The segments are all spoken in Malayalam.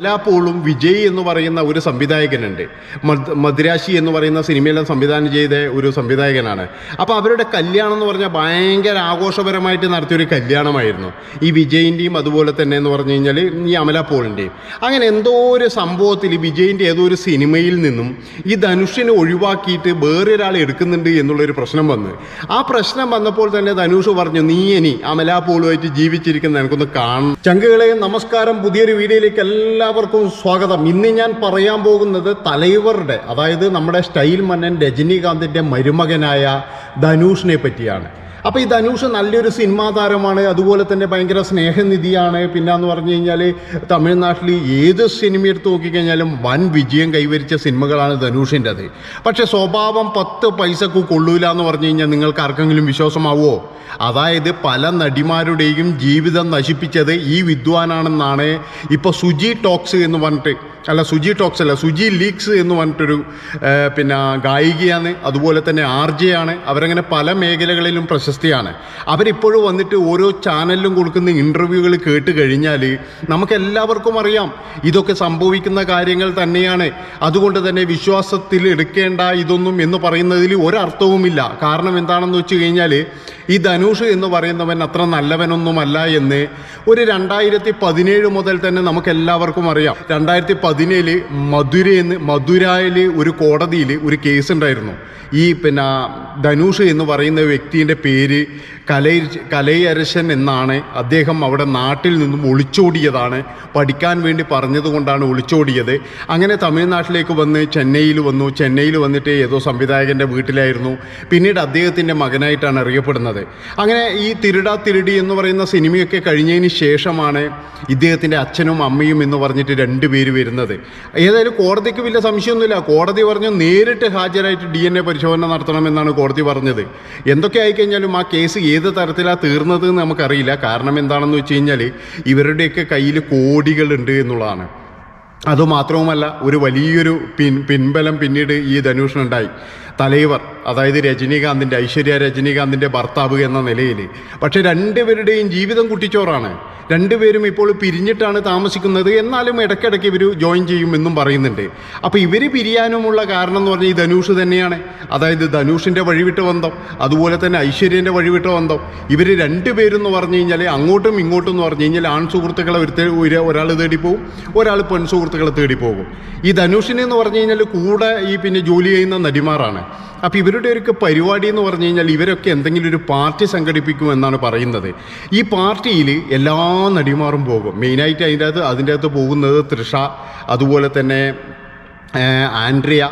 കമലാപോളും വിജയ് എന്ന് പറയുന്ന ഒരു സംവിധായകനുണ്ട്. മദ്- മദ്രാശി എന്ന് പറയുന്ന സിനിമയെല്ലാം സംവിധാനം ചെയ്ത ഒരു സംവിധായകനാണ്. അപ്പോൾ അവരുടെ കല്യാണം എന്ന് പറഞ്ഞാൽ ഭയങ്കര ആഘോഷപരമായിട്ട് നടത്തിയൊരു കല്യാണമായിരുന്നു. ഈ വിജയിന്റെയും അതുപോലെ തന്നെ എന്ന് പറഞ്ഞു കഴിഞ്ഞാൽ ഈ അമലാപ്പോളിന്റെയും അങ്ങനെ എന്തോ ഒരു സംഭവത്തിൽ വിജയിന്റെ ഏതോ ഒരു സിനിമയിൽ നിന്നും ഈ ധനുഷിനെ ഒഴിവാക്കിയിട്ട് വേറൊരാൾ എടുക്കുന്നുണ്ട് എന്നുള്ളൊരു പ്രശ്നം വന്ന്. ആ പ്രശ്നം വന്നപ്പോൾ തന്നെ ധനുഷ് പറഞ്ഞു നീ ഇനി അമലാപ്പോളുമായിട്ട് ജീവിച്ചിരിക്കുന്ന എനിക്കൊന്ന് കാണണം. ചങ്കുകളെ നമസ്കാരം പുതിയൊരു വീഡിയോയിലേക്ക് എല്ലാവർക്കും സ്വാഗതം. ഇന്ന് ഞാൻ പറയാൻ പോകുന്നത് തലൈവറുടെ അതായത് നമ്മുടെ സ്റ്റൈൽ മന്നൻ രജനീകാന്തിന്റെ മരുമകനായ ധനുഷിനെ പറ്റിയാണ്. അപ്പോൾ ഈ ധനുഷ് നല്ലൊരു സിനിമാ താരമാണ്. അതുപോലെ തന്നെ ഭയങ്കര സ്നേഹനിധിയാണ്. പിന്നെന്ന് പറഞ്ഞു കഴിഞ്ഞാൽ തമിഴ്നാട്ടിൽ ഏത് സിനിമ എടുത്ത് നോക്കിക്കഴിഞ്ഞാലും വൻ വിജയം കൈവരിച്ച സിനിമകളാണ് ധനുഷിന്റെത് പക്ഷേ സ്വഭാവം പത്ത് പൈസക്ക് കൊള്ളൂല എന്ന് പറഞ്ഞു കഴിഞ്ഞാൽ നിങ്ങൾക്ക് ആർക്കെങ്കിലും വിശ്വാസമാവുമോ അതായത് പല നടിമാരുടെയും ജീവിതം നശിപ്പിച്ചത് ഈ വിദ്വാനാണെന്നാണ് ഇപ്പോൾ സുജി ടോക്സ് എന്ന് പറഞ്ഞിട്ട് അല്ല സുജി ടോക്സ് അല്ല സുജി ലീക്സ് എന്ന് പറഞ്ഞിട്ടൊരു പിന്നെ ഗായികയാണ്. അതുപോലെ തന്നെ ആർ ജെ ആണ്. അവരങ്ങനെ പല മേഖലകളിലും പ്രശസ്തിയാണ് അവരിപ്പോഴും വന്നിട്ട് ഓരോ ചാനലിലും കൊടുക്കുന്ന ഇന്റർവ്യൂകൾ കേട്ട് കഴിഞ്ഞാൽ നമുക്കെല്ലാവർക്കും അറിയാം ഇതൊക്കെ സംഭവിക്കുന്ന കാര്യങ്ങൾ തന്നെയാണ്. അതുകൊണ്ട് തന്നെ വിശ്വാസത്തിൽ എടുക്കേണ്ട ഇതൊന്നും എന്ന് പറയുന്നതിൽ ഒരർത്ഥവുമില്ല. കാരണം എന്താണെന്ന് വെച്ച് കഴിഞ്ഞാൽ ഈ ധനുഷ് എന്ന് പറയുന്നവൻ അത്ര നല്ലവനൊന്നുമല്ല എന്ന് ഒരു രണ്ടായിരത്തി പതിനേഴ് മുതൽ തന്നെ നമുക്ക് എല്ലാവർക്കും അറിയാം. രണ്ടായിരത്തി പതിനേഴ് മധുരയിൽ മധുരയിൽ ഒരു കോടതിയിൽ ഒരു കേസ് ഉണ്ടായിരുന്നു ഈ പിന്നെ ധനുഷ് എന്ന് പറയുന്ന വ്യക്തിന്റെ പേര് കലൈ കലൈയരശൻ എന്നാണ് അദ്ദേഹം അവിടെ നാട്ടിൽ നിന്നും ഒളിച്ചോടിയതാണ്. പഠിക്കാൻ വേണ്ടി പറഞ്ഞതുകൊണ്ടാണ് ഒളിച്ചോടിയത്. അങ്ങനെ തമിഴ്നാട്ടിലേക്ക് വന്ന് ചെന്നൈയിൽ വന്നു. ചെന്നൈയിൽ വന്നിട്ട് ഏതോ സംവിധായകന്റെ വീട്ടിലായിരുന്നു. പിന്നീട് അദ്ദേഹത്തിന്റെ മകനായിട്ടാണ് അറിയപ്പെടുന്നത്. അങ്ങനെ ഈ തിരുടാ തിരുടി എന്ന് പറയുന്ന സിനിമയൊക്കെ കഴിഞ്ഞതിന് ശേഷമാണ് ഇദ്ദേഹത്തിന്റെ അച്ഛനും അമ്മയും എന്ന് പറഞ്ഞിട്ട് രണ്ട് പേര് വരുന്നത്. ഏതായാലും കോടതിക്ക് വലിയ സംശയമൊന്നുമില്ല. കോടതി പറഞ്ഞു നേരിട്ട് ഹാജരായിട്ട് ഡി എൻ എ പരിശോധന നടത്തണമെന്നാണ് കോടതി പറഞ്ഞത്. എന്തൊക്കെ ആയിക്കഴിഞ്ഞാലും ആ കേസ് ഏത് തരത്തിലാണ് തീർന്നത് എന്ന് നമുക്കറിയില്ല. കാരണം എന്താണെന്ന് വെച്ച് കഴിഞ്ഞാൽ ഇവരുടെയൊക്കെ കയ്യിൽ കോടികളുണ്ട് എന്നുള്ളതാണ്. അതുമാത്രവുമല്ല ഒരു വലിയൊരു പിൻ പിൻബലം പിന്നീട് ഈ ധനുഷിനുണ്ടായി. തലൈവർ അതായത് രജനീകാന്തിന്റെ ഐശ്വര്യ രജനീകാന്തിന്റെ ഭർത്താവ് എന്ന നിലയിൽ. പക്ഷേ രണ്ടുപേരുടെയും ജീവിതം കുട്ടിച്ചോറാണ്. രണ്ടുപേരും ഇപ്പോൾ പിരിഞ്ഞിട്ടാണ് താമസിക്കുന്നത്. എന്നാലും ഇടയ്ക്കിടയ്ക്ക് ഇവർ ജോയിൻ ചെയ്യുമെന്നും പറയുന്നുണ്ട്. അപ്പോൾ ഇവർ പിരിയാനുമുള്ള കാരണം എന്ന് പറഞ്ഞാൽ ഈ ധനുഷ് തന്നെയാണ്. അതായത് ധനുഷിന്റെ വഴിവിട്ട ബന്ധം അതുപോലെ തന്നെ ഐശ്വര്യന്റെ വഴിവിട്ട ബന്ധം. ഇവർ രണ്ടുപേരും എന്ന് പറഞ്ഞു കഴിഞ്ഞാൽ അങ്ങോട്ടും ഇങ്ങോട്ടും എന്ന് പറഞ്ഞു കഴിഞ്ഞാൽ ആൺ സുഹൃത്തുക്കളെ ഒരു ഒരാൾ തേടി പോകും ഒരാൾ പെൺ സുഹൃത്തുക്കളെ തേടി പോകും. ഈ ധനുഷിനെന്ന് പറഞ്ഞു കഴിഞ്ഞാൽ കൂടെ ഈ പിന്നെ ജോലി ചെയ്യുന്ന നടിമാരാണ്. അപ്പോൾ ഒരു പരിപാടി എന്ന് പറഞ്ഞു കഴിഞ്ഞാൽ ഇവരൊക്കെ എന്തെങ്കിലും ഒരു പാർട്ടി സംഘടിപ്പിക്കുമെന്നാണ് പറയുന്നത്. ഈ പാർട്ടിയിൽ എല്ലാ നടിമാരും പോകും. മെയിനായിട്ട് അതിന്റെ അകത്ത് അതിന്റെ അകത്ത് പോകുന്നത് തൃഷ അതുപോലെ തന്നെ ആൻഡ്രിയ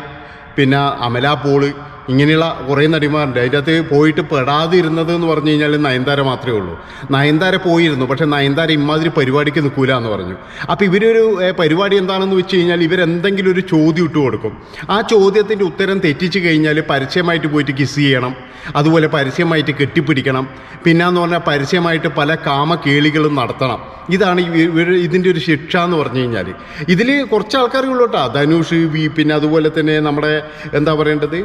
പിന്നെ അമല പോൾ ഇങ്ങനെയുള്ള കുറേ നടിമാരുണ്ട്. അതിന്റെ അകത്ത് പോയിട്ട് പെടാതിരുന്നത് എന്ന് പറഞ്ഞു കഴിഞ്ഞാൽ നയൻതാര മാത്രമേ ഉള്ളൂ. നയൻതാര പോയിരുന്നു പക്ഷേ നയൻതാര ഇമാതിരി പരിപാടിക്ക് നിൽക്കൂല എന്ന് പറഞ്ഞു. അപ്പോൾ ഇവരൊരു പരിപാടി എന്താണെന്ന് വെച്ച് കഴിഞ്ഞാൽ ഇവരെന്തെങ്കിലും ഒരു ചോദ്യം ഇട്ട് കൊടുക്കും ആ ചോദ്യത്തിന്റെ ഉത്തരം തെറ്റിച്ച് കഴിഞ്ഞാൽ പരസ്യമായിട്ട് പോയിട്ട് കിസ് ചെയ്യണം. അതുപോലെ പരസ്യമായിട്ട് കെട്ടിപ്പിടിക്കണം. പിന്നെന്ന് പറഞ്ഞാൽ പരസ്യമായിട്ട് പല കാമകേളികളും നടത്തണം. ഇതാണ് ഇതിന്റെ ഒരു ശിക്ഷ എന്ന് പറഞ്ഞു കഴിഞ്ഞാൽ ഇതിൽ കുറച്ച് ആൾക്കാരുള്ളൂ കേട്ടോ. ധനുഷ് വി പിന്നെ അതുപോലെ തന്നെ നമ്മുടെ എന്താ പറയേണ്ടത്?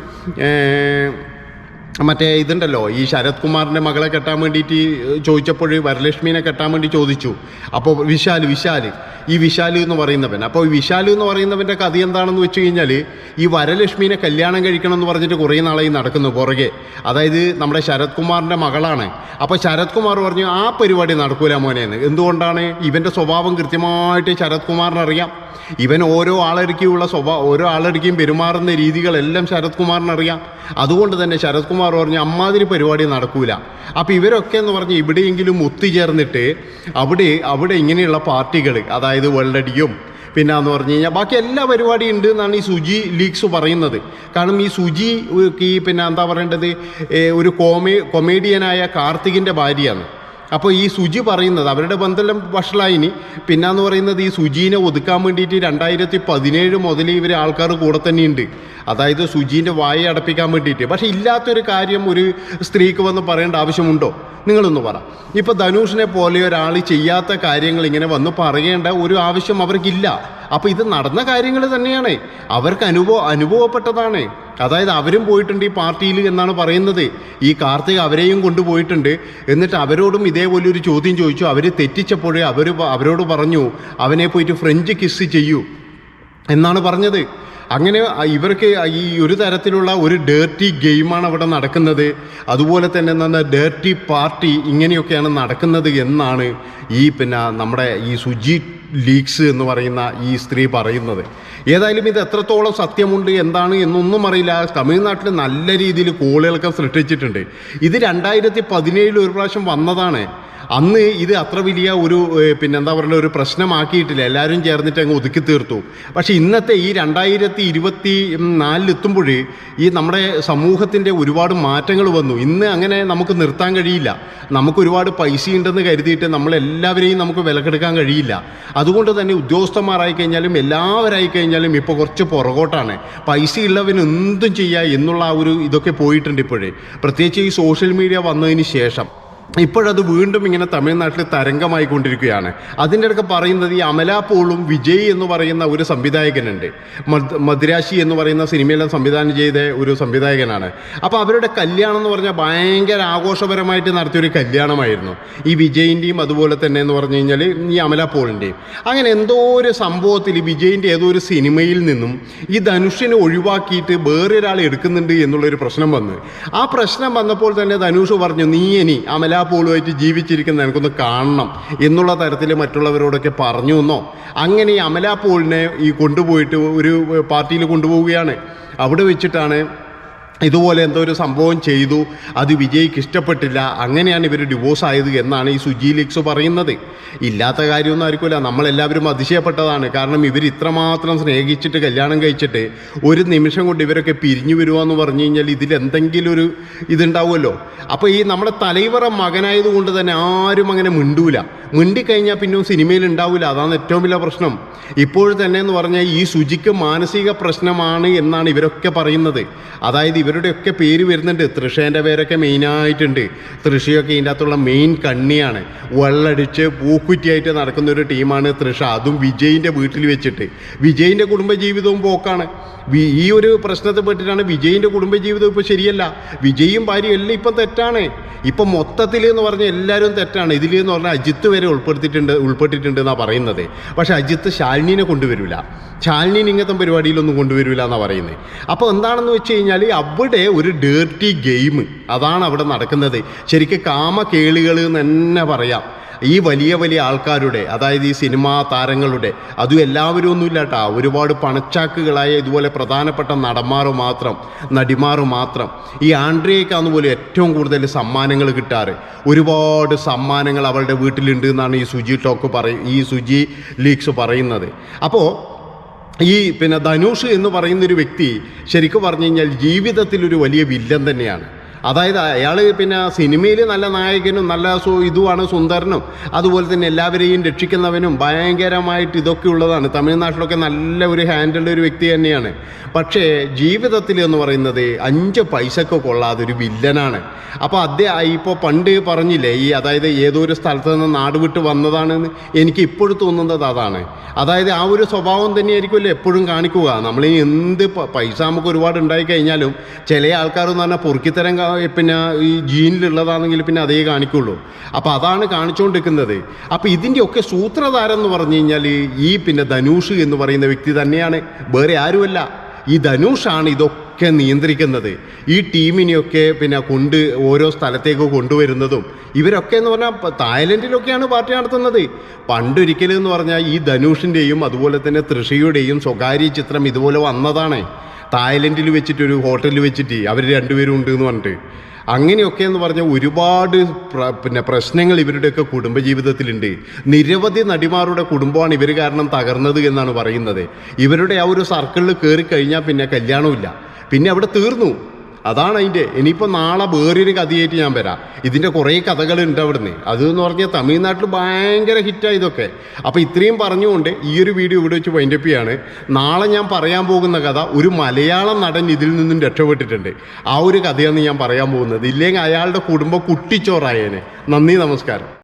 മറ്റേ ഇതുണ്ടല്ലോ ഈ ശരത് കുമാറിന്റെ മകളെ കെട്ടാൻ വേണ്ടിയിട്ട് ചോദിച്ചപ്പോൾ വരലക്ഷ്മീനെ കെട്ടാൻ വേണ്ടി ചോദിച്ചു. അപ്പോൾ വിശാൽ വിശാൽ ഈ വിശാൽ എന്ന് പറയുന്നവൻ. അപ്പോൾ ഈ വിശാൽ എന്ന് പറയുന്നവന്റെ കഥ എന്താണെന്ന് വെച്ച് കഴിഞ്ഞാൽ ഈ വരലക്ഷ്മീനെ കല്യാണം കഴിക്കണം എന്ന് പറഞ്ഞിട്ട് കുറേ നാളായി നടക്കുന്നു പുറകെ. അതായത് നമ്മുടെ ശരത് കുമാറിന്റെ മകളാണ്. അപ്പോൾ ശരത് കുമാർ പറഞ്ഞു ആ പരിപാടി നടക്കൂല മോനെന്ന് എന്തുകൊണ്ടാണ്? ഇവന്റെ സ്വഭാവം കൃത്യമായിട്ട് ശരത് കുമാറിന് അറിയാം. ഇവൻ ഓരോ ആളടുക്കിയുള്ള സ്വഭാവം ഓരോ ആളടുക്കിയും പെരുമാറുന്ന രീതികളെല്ലാം ശരത് കുമാറിനറിയാം അതുകൊണ്ട് തന്നെ ശരത് പറഞ്ഞു അമ്മാതിരി പരിപാടി നടക്കൂല. അപ്പോൾ ഇവരൊക്കെ എന്ന് പറഞ്ഞ് ഇവിടെയെങ്കിലും ഒത്തുചേർന്നിട്ട് അവിടെ അവിടെ ഇങ്ങനെയുള്ള പാർട്ടികൾ അതായത് വെള്ളടിയും പിന്നെ എന്ന് പറഞ്ഞു കഴിഞ്ഞാൽ ബാക്കി എല്ലാ പരിപാടിയും ഉണ്ട് എന്നാണ് ഈ സുജി ലീക്സ് പറയുന്നത്. കാരണം ഈ സുജി ഈ പിന്നെ എന്താ പറയേണ്ടത്? ഒരു കോമേ കൊമേഡിയനായ കാർത്തികിന്റെ ഭാര്യയാണ്. അപ്പോൾ ഈ സുജി പറയുന്നത് അവരുടെ ബന്ധമെല്ലാം വഷളായിനി. പിന്നെന്ന് പറയുന്നത് ഈ സുജീനെ ഒതുക്കാൻ വേണ്ടിയിട്ട് രണ്ടായിരത്തി പതിനേഴ് മുതൽ ഇവർ ആൾക്കാർ കൂടെ തന്നെയുണ്ട്. അതായത് സുജീന്റെ വായ അടപ്പിക്കാൻ വേണ്ടിയിട്ട്. പക്ഷേ ഇല്ലാത്തൊരു കാര്യം ഒരു സ്ത്രീക്ക് വന്ന് പറയേണ്ട ആവശ്യമുണ്ടോ? നിങ്ങളൊന്ന് പറ. ഇപ്പോൾ ധനുഷിനെ പോലെ ഒരാൾ ചെയ്യാത്ത കാര്യങ്ങൾ ഇങ്ങനെ വന്ന് പറയേണ്ട ഒരു ആവശ്യം അവർക്കില്ല. അപ്പോൾ ഇത് നടന്ന കാര്യങ്ങൾ തന്നെയാണ്. അവർക്ക് അനുഭവ അനുഭവപ്പെട്ടതാണ്. അതായത് അവരും പോയിട്ടുണ്ട് ഈ പാർട്ടിയിൽ എന്നാണ് പറയുന്നത്. ഈ കാർത്തിക് അവരെയും കൊണ്ടുപോയിട്ടുണ്ട്. എന്നിട്ട് അവരോടും ഇതേപോലെ ഒരു ചോദ്യം ചോദിച്ചു. അവർ തെറ്റിച്ചപ്പോഴേ അവർ അവരോട് പറഞ്ഞു അവനെ പോയിട്ട് ഫ്രഞ്ച് കിസ് ചെയ്യൂ എന്നാണ് പറഞ്ഞത്. അങ്ങനെ ഇവർക്ക് ഈ ഒരു തരത്തിലുള്ള ഒരു ഡേർട്ടി ഗെയിമാണ് അവിടെ നടക്കുന്നത്. അതുപോലെ തന്നെ നല്ല ഡേർട്ടി പാർട്ടി ഇങ്ങനെയൊക്കെയാണ് നടക്കുന്നത് എന്നാണ് ഈ പിന്നെ നമ്മുടെ ഈ സുജി ലീക്സ് എന്ന് പറയുന്ന ഈ സ്ത്രീ പറയുന്നത്. ഏതായാലും ഇത് എത്രത്തോളം സത്യമുണ്ട് എന്താണ് എന്നൊന്നും അറിയില്ല. തമിഴ്നാട്ടിൽ നല്ല രീതിയിൽ കോളുകളൊക്കെ സൃഷ്ടിച്ചിട്ടുണ്ട്. ഇത് രണ്ടായിരത്തി പതിനേഴിൽ ഒരു പ്രാവശ്യം വന്നതാണ്. അന്ന് ഇത് അത്ര വലിയ ഒരു പിന്നെന്താ പറയുക ഒരു പ്രശ്നമാക്കിയിട്ടില്ല. എല്ലാവരും ചേർന്നിട്ട് അങ്ങ് ഒതുക്കി തീർത്തു. പക്ഷേ ഇന്നത്തെ ഈ രണ്ടായിരത്തി ഇരുപത്തി നാലിലെത്തുമ്പോൾ ഈ നമ്മുടെ സമൂഹത്തിന്റെ ഒരുപാട് മാറ്റങ്ങൾ വന്നു. ഇന്ന് അങ്ങനെ നമുക്ക് നിർത്താൻ കഴിയില്ല. നമുക്ക് ഒരുപാട് പൈസ ഉണ്ടെന്ന് കരുതിയിട്ട് നമ്മളെല്ലാവരെയും നമുക്ക് വിലക്കെടുക്കാൻ കഴിയില്ല. അതുകൊണ്ട് തന്നെ ഉദ്യോഗസ്ഥന്മാരായി കഴിഞ്ഞാലും എല്ലാവരായി കഴിഞ്ഞാലും ഇപ്പോൾ കുറച്ച് പുറകോട്ടാണ്. പൈസ ഉള്ളവന് എന്തും ചെയ്യുക എന്നുള്ള ആ ഒരു ഇതൊക്കെ പോയിട്ടുണ്ട് ഇപ്പോഴേ. പ്രത്യേകിച്ച് ഈ സോഷ്യൽ മീഡിയ വന്നതിന് ശേഷം. ഇപ്പോഴത് വീണ്ടും ഇങ്ങനെ തമിഴ്നാട്ടിൽ തരംഗമായി കൊണ്ടിരിക്കുകയാണ് അതിന്റെ ഇടയ്ക്ക് പറയുന്നത് ഈ അമല പോളും വിജയ് എന്ന് പറയുന്ന ഒരു സംവിധായകനുണ്ട്. മദ്- മദ്രാശി എന്ന് പറയുന്ന സിനിമയെല്ലാം സംവിധാനം ചെയ്ത ഒരു സംവിധായകനാണ്. അപ്പോൾ അവരുടെ കല്യാണം എന്ന് പറഞ്ഞാൽ ഭയങ്കര ആഘോഷപരമായിട്ട് നടത്തിയൊരു കല്യാണമായിരുന്നു. ഈ വിജയിന്റെയും അതുപോലെ തന്നെ എന്ന് പറഞ്ഞു കഴിഞ്ഞാൽ ഈ അമല പോളിന്റെയും. അങ്ങനെ എന്തോ ഒരു സംഭവത്തിൽ വിജയിന്റെ ഏതോ ഒരു സിനിമയിൽ നിന്നും ഈ ധനുഷിനെ ഒഴിവാക്കിയിട്ട് വേറൊരാൾ എടുക്കുന്നുണ്ട് എന്നുള്ളൊരു പ്രശ്നം വന്നു. ആ പ്രശ്നം വന്നപ്പോൾ തന്നെ ധനുഷ് പറഞ്ഞു നീ ഇനി അമല പോളുമായിട്ട് ജീവിച്ചിരിക്കുന്ന എനിക്കൊന്ന് കാണണം എന്നുള്ള തരത്തിൽ മറ്റുള്ളവരോടൊക്കെ പറഞ്ഞു എന്നോ? അങ്ങനെ ഈ അമല പോളിനെ ഈ കൊണ്ടുപോയിട്ട് ഒരു പാർട്ടിയിൽ കൊണ്ടുപോവുകയാണ്. അവിടെ വെച്ചിട്ടാണ് ഇതുപോലെ എന്തോ ഒരു സംഭവം ചെയ്തു. അത് വിജയ്ക്ക് ഇഷ്ടപ്പെട്ടില്ല. അങ്ങനെയാണ് ഇവർ ഡിവോഴ്സ് ആയത് എന്നാണ് ഈ സുജി ലീക്സ് പറയുന്നത്. ഇല്ലാത്ത കാര്യമൊന്നും ആയിരിക്കില്ല നമ്മളെല്ലാവരും അതിശയപ്പെട്ടതാണ്. കാരണം ഇവർ ഇത്രമാത്രം സ്നേഹിച്ചിട്ട് കല്യാണം കഴിച്ചിട്ട് ഒരു നിമിഷം കൊണ്ട് ഇവരൊക്കെ പിരിഞ്ഞു വരുവാന്ന് പറഞ്ഞു കഴിഞ്ഞാൽ ഇതിൽ എന്തെങ്കിലും ഒരു ഇതുണ്ടാവുമല്ലോ. അപ്പോൾ ഈ നമ്മുടെ തലൈവറ മകനായതുകൊണ്ട് തന്നെ ആരും അങ്ങനെ മിണ്ടൂല. മിണ്ടിക്കഴിഞ്ഞാൽ പിന്നെ സിനിമയിൽ ഉണ്ടാവില്ല അതാണ് ഏറ്റവും വലിയ പ്രശ്നം. ഇപ്പോഴും തന്നെ എന്ന് പറഞ്ഞാൽ ഈ ശുചിക്ക് മാനസിക പ്രശ്നമാണ് എന്നാണ് ഇവരൊക്കെ പറയുന്നത്. അതായത് ഇവരുടെയൊക്കെ പേര് വരുന്നുണ്ട്. തൃഷേന്റെ പേരൊക്കെ മെയിനായിട്ടുണ്ട് തൃഷയൊക്കെ ഇതിന്റെ അകത്തുള്ള മെയിൻ കണ്ണിയാണ്. വെള്ളടിച്ച് പൂക്കുറ്റിയായിട്ട് നടക്കുന്ന ഒരു ടീമാണ് തൃഷ. അതും വിജയിന്റെ വീട്ടിൽ വെച്ചിട്ട്. വിജയിന്റെ കുടുംബജീവിതവും പോക്കാണ്. ഈ ഒരു പ്രശ്നത്തെ പറ്റിയിട്ടാണ് വിജയിന്റെ കുടുംബജീവിതം ഇപ്പോൾ ശരിയല്ല. വിജയും ഭാര്യയും എല്ലാം ഇപ്പം തെറ്റാണ്. ഇപ്പം മൊത്തത്തിൽ എന്ന് പറഞ്ഞാൽ എല്ലാവരും തെറ്റാണ്. ഇതിൽ എന്ന് പറഞ്ഞാൽ അജിത്ത് വരെ ഉൾപ്പെടുത്തിയിട്ടുണ്ട് ഉൾപ്പെട്ടിട്ടുണ്ട് എന്നാണ് പറയുന്നത്. പക്ഷേ അജിത്ത് ശാലിനിനെ കൊണ്ടുവരില്ല ശാലിനി ഇങ്ങനത്തെ പരിപാടിയിലൊന്നും കൊണ്ടുവരില്ല എന്നാണ് പറയുന്നത്. അപ്പോൾ എന്താണെന്ന് വെച്ച് കഴിഞ്ഞാൽ അവിടെ ഒരു ഡേർട്ടി ഗെയിം അതാണ് അവിടെ നടക്കുന്നത്. ശരിക്കും കാമകേളികൾ എന്ന് തന്നെ പറയാം. ഈ വലിയ വലിയ ആൾക്കാരുടെ അതായത് ഈ സിനിമാ താരങ്ങളുടെ അതും എല്ലാവരും ഒന്നുമില്ല കേട്ടോ ഒരുപാട് പണച്ചാക്കുകളായ ഇതുപോലെ പ്രധാനപ്പെട്ട നടന്മാർ മാത്രം നടിമാർ മാത്രം. ഈ ആൻഡ്രിയക്കാന്ന് പോലും ഏറ്റവും കൂടുതൽ സമ്മാനങ്ങൾ കിട്ടാറ്. ഒരുപാട് സമ്മാനങ്ങൾ അവളുടെ വീട്ടിലുണ്ട് എന്നാണ് ഈ സുജി ടോക്ക് പറയും ഈ സുജി ലീക്സ് പറയുന്നത്. അപ്പോൾ ഈ പിന്നെ ധനുഷ് എന്ന് പറയുന്നൊരു വ്യക്തി ശരിക്കും പറഞ്ഞു കഴിഞ്ഞാൽ ജീവിതത്തിൽ ഒരു വലിയ വില്ലൻ തന്നെയാണ്. അതായത് അയാൾ പിന്നെ സിനിമയിൽ നല്ല നായകനും നല്ല സു ഇതുമാണ് സുന്ദരനും. അതുപോലെ തന്നെ എല്ലാവരെയും രക്ഷിക്കുന്നവനും ഭയങ്കരമായിട്ട് ഇതൊക്കെ ഉള്ളതാണ്. തമിഴ്നാട്ടിലൊക്കെ നല്ല ഒരു ഹാൻഡിലുള്ള ഒരു വ്യക്തി തന്നെയാണ്. പക്ഷേ ജീവിതത്തിൽ എന്ന് പറയുന്നത് അഞ്ച് പൈസക്ക് കൊള്ളാതെ ഒരു വില്ലനാണ്. അപ്പോൾ അദ്ദേഹം ഇപ്പോൾ പണ്ട് പറഞ്ഞില്ലേ ഈ അതായത് ഏതോ ഒരു സ്ഥലത്ത് നിന്ന് നാട് വിട്ട് വന്നതാണെന്ന് എനിക്ക് ഇപ്പോഴും തോന്നുന്നത് അതാണ്. അതായത് ആ ഒരു സ്വഭാവം തന്നെയായിരിക്കുമല്ലോ എപ്പോഴും കാണിക്കുക. നമ്മൾ എന്ത് പൈസ നമുക്ക് ഒരുപാട് ഉണ്ടായി കഴിഞ്ഞാലും ചില ആൾക്കാരെന്ന് പറഞ്ഞാൽ പൊറുക്കിത്തരം പിന്നെ ഈ ജീനിലുള്ളതാണെങ്കിൽ പിന്നെ അതേ കാണിക്കുള്ളൂ. അപ്പോൾ അതാണ് കാണിച്ചുകൊണ്ടിരിക്കുന്നത് അപ്പോൾ ഇതിന്റെയൊക്കെ സൂത്രധാരം എന്ന് പറഞ്ഞു കഴിഞ്ഞാൽ ഈ പിന്നെ ധനുഷ് എന്ന് പറയുന്ന വ്യക്തി തന്നെയാണ്. വേറെ ആരുമല്ല. ഈ ധനുഷാണ് ഇതൊക്കെ നിയന്ത്രിക്കുന്നത്. ഈ ടീമിനെയൊക്കെ പിന്നെ കൊണ്ട് ഓരോ സ്ഥലത്തേക്ക് കൊണ്ടുവരുന്നതും ഇവരൊക്കെ എന്ന് പറഞ്ഞാൽ തായ്ലൻഡിലൊക്കെയാണ് പാർട്ടി നടത്തുന്നത്. പണ്ടൊരിക്കലും എന്ന് പറഞ്ഞാൽ ഈ ധനുഷിന്റെയും അതുപോലെ തന്നെ തൃഷയുടെയും സ്വകാര്യ ചിത്രം ഇതുപോലെ വന്നതാണ്. തായ്ലൻഡിൽ വെച്ചിട്ട് ഒരു ഹോട്ടലിൽ വെച്ചിട്ട് അവർ രണ്ടുപേരും ഉണ്ട് എന്ന് പറഞ്ഞിട്ട്. അങ്ങനെയൊക്കെ എന്ന് പറഞ്ഞാൽ ഒരുപാട് പിന്നെ പ്രശ്നങ്ങൾ ഇവരുടെയൊക്കെ കുടുംബജീവിതത്തിലുണ്ട്. നിരവധി നടിമാരുടെ കുടുംബമാണ് ഇവർ കാരണം തകർന്നത് എന്നാണ് പറയുന്നത്. ഇവരുടെ ആ ഒരു സർക്കിളിൽ കയറി കഴിഞ്ഞാൽ പിന്നെ കല്യാണമില്ല പിന്നെ അവിടെ തീർന്നു. അതാണ് അതിന്റെ ഇനിയിപ്പോൾ നാളെ വേറൊരു കഥയായിട്ട് ഞാൻ വരാം. ഇതിന്റെ കുറേ കഥകളുണ്ട് അവിടുന്ന്. അത് എന്ന് പറഞ്ഞാൽ തമിഴ്നാട്ടിൽ ഭയങ്കര ഹിറ്റാണ് ഇതൊക്കെ. അപ്പോൾ ഇത്രയും പറഞ്ഞുകൊണ്ട് ഈ ഒരു വീഡിയോ ഇവിടെ വെച്ച് വൈൻഡപ്പ് ചെയ്യാണ്. നാളെ ഞാൻ പറയാൻ പോകുന്ന കഥ ഒരു മലയാളം നടൻ ഇതിൽ നിന്നും രക്ഷപ്പെട്ടിട്ടുണ്ട്. ആ ഒരു കഥയാണ് ഞാൻ പറയാൻ പോകുന്നത്. ഇല്ലെങ്കിൽ അയാളുടെ കുടുംബം കുട്ടിച്ചോറായേനെ. നന്ദി നമസ്കാരം.